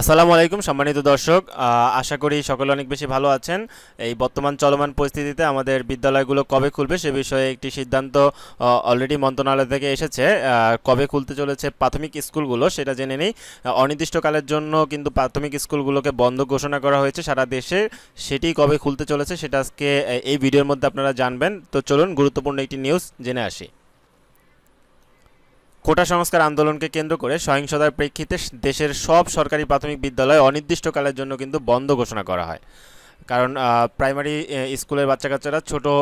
আসসালামু আলাইকুম, সম্মানিত দর্শক। আশা করি সকলে অনেক বেশি ভালো আছেন। এই বর্তমান চলমান পরিস্থিতিতে আমাদের বিদ্যালয়গুলো কবে খুলবে সে বিষয়ে একটি সিদ্ধান্ত অলরেডি মন্ত্রণালয় থেকে এসেছে। কবে খুলতে চলেছে প্রাথমিক স্কুলগুলো সেটা জেনে নেই। অনির্দিষ্টকালের জন্য কিন্তু প্রাথমিক স্কুলগুলোকে বন্ধ ঘোষণা করা হয়েছে সারা দেশে। সেটি কবে খুলতে চলেছে সেটা আজকে এই ভিডিওর মধ্যে আপনারা জানবেন। তো চলুন, গুরুত্বপূর্ণ একটি নিউজ জেনে আসি। কোটা সংস্কার আন্দোলনকে কেন্দ্র করে সহিংসতার প্রেক্ষিতে দেশের সব সরকারি প্রাথমিক বিদ্যালয় অনির্দিষ্টকালের জন্য কিন্তু বন্ধ ঘোষণা করা হয়। কারণ প্রাইমারি স্কুলের বাচ্চা কাচ্চারা ছোটো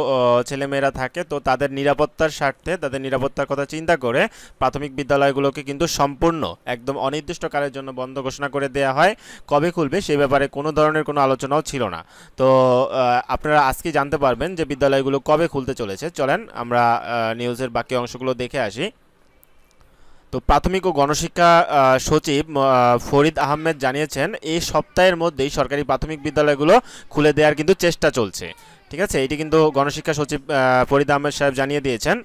ছেলেমেয়েরা থাকে, তো তাদের নিরাপত্তার স্বার্থে, তাদের নিরাপত্তার কথা চিন্তা করে প্রাথমিক বিদ্যালয়গুলোকে কিন্তু সম্পূর্ণ, একদম অনির্দিষ্টকালের জন্য বন্ধ ঘোষণা করে দেওয়া হয়। কবে খুলবে সে ব্যাপারে কোনো ধরনের কোনো আলোচনাও ছিল না। তো আপনারা আজকে জানতে পারবেন যে বিদ্যালয়গুলো কবে খুলতে চলেছে। চলেন আমরা নিউজের বাকি অংশগুলো দেখে আসি। তো প্রাথমিক ও গণশিক্ষা সচিব ফরিদ আহমেদ জানিয়েছেন, এই সপ্তাহের মধ্যেই সরকারি প্রাথমিক বিদ্যালয়গুলো খুলে দেওয়ার কিন্তু চেষ্টা চলছে। ঠিক আছে? এটি কিন্তু গণশিক্ষা সচিব ফরিদ আহমেদ সাহেব জানিয়ে দিয়েছেন।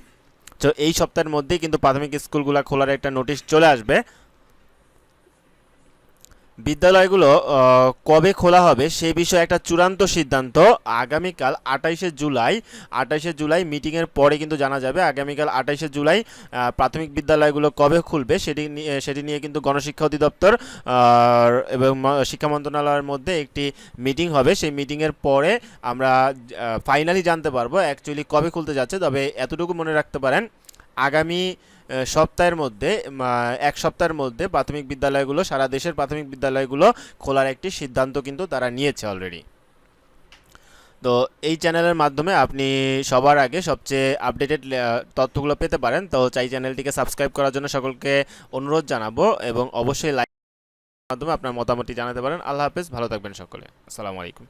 তো এই সপ্তাহের মধ্যেই কিন্তু প্রাথমিক স্কুলগুলো খোলার একটা নোটিশ চলে আসবে। বিদ্যালয়গুলো কবে খোলা হবে সে বিষয়ে একটা চূড়ান্ত সিদ্ধান্ত। আগামীকাল আঠাইশে জুলাই আঠাইশে জুলাই মিটিংয়ের পরে কিন্তু জানা যাবে আগামীকাল আঠাইশে জুলাই প্রাথমিক বিদ্যালয়গুলো কবে খুলবে সেটি নিয়ে সেটি নিয়ে কিন্তু গণশিক্ষা অধিদপ্তর এবং শিক্ষা মন্ত্রণালয়ের মধ্যে একটি মিটিং হবে। সেই মিটিংয়ের পরে আমরা ফাইনালি জানতে পারব অ্যাকচুয়ালি কবে খুলতে যাচ্ছে। তবে এতটুকু মনে রাখতে পারেন আগামী সপ্তাহের মধ্যে এক সপ্তাহের মধ্যে প্রাথমিক বিদ্যালয়গুলো, সারা দেশের প্রাথমিক বিদ্যালয়গুলো খোলার একটি সিদ্ধান্ত কিন্তু তারা নিয়েছে অলরেডি তো এই চ্যানেলের মাধ্যমে আপনি সবার আগে সবচেয়ে আপডেটেড তথ্যগুলো পেতে পারেন। তো চাই চ্যানেলটিকে সাবস্ক্রাইব করার জন্য সকলকে অনুরোধ জানাব এবং অবশ্যই লাইক মাধ্যমে আপনার মতামতটি জানাতে পারেন। আল্লাহ হাফেজ, ভালো থাকবেন সকলে। আসসালামু আলাইকুম।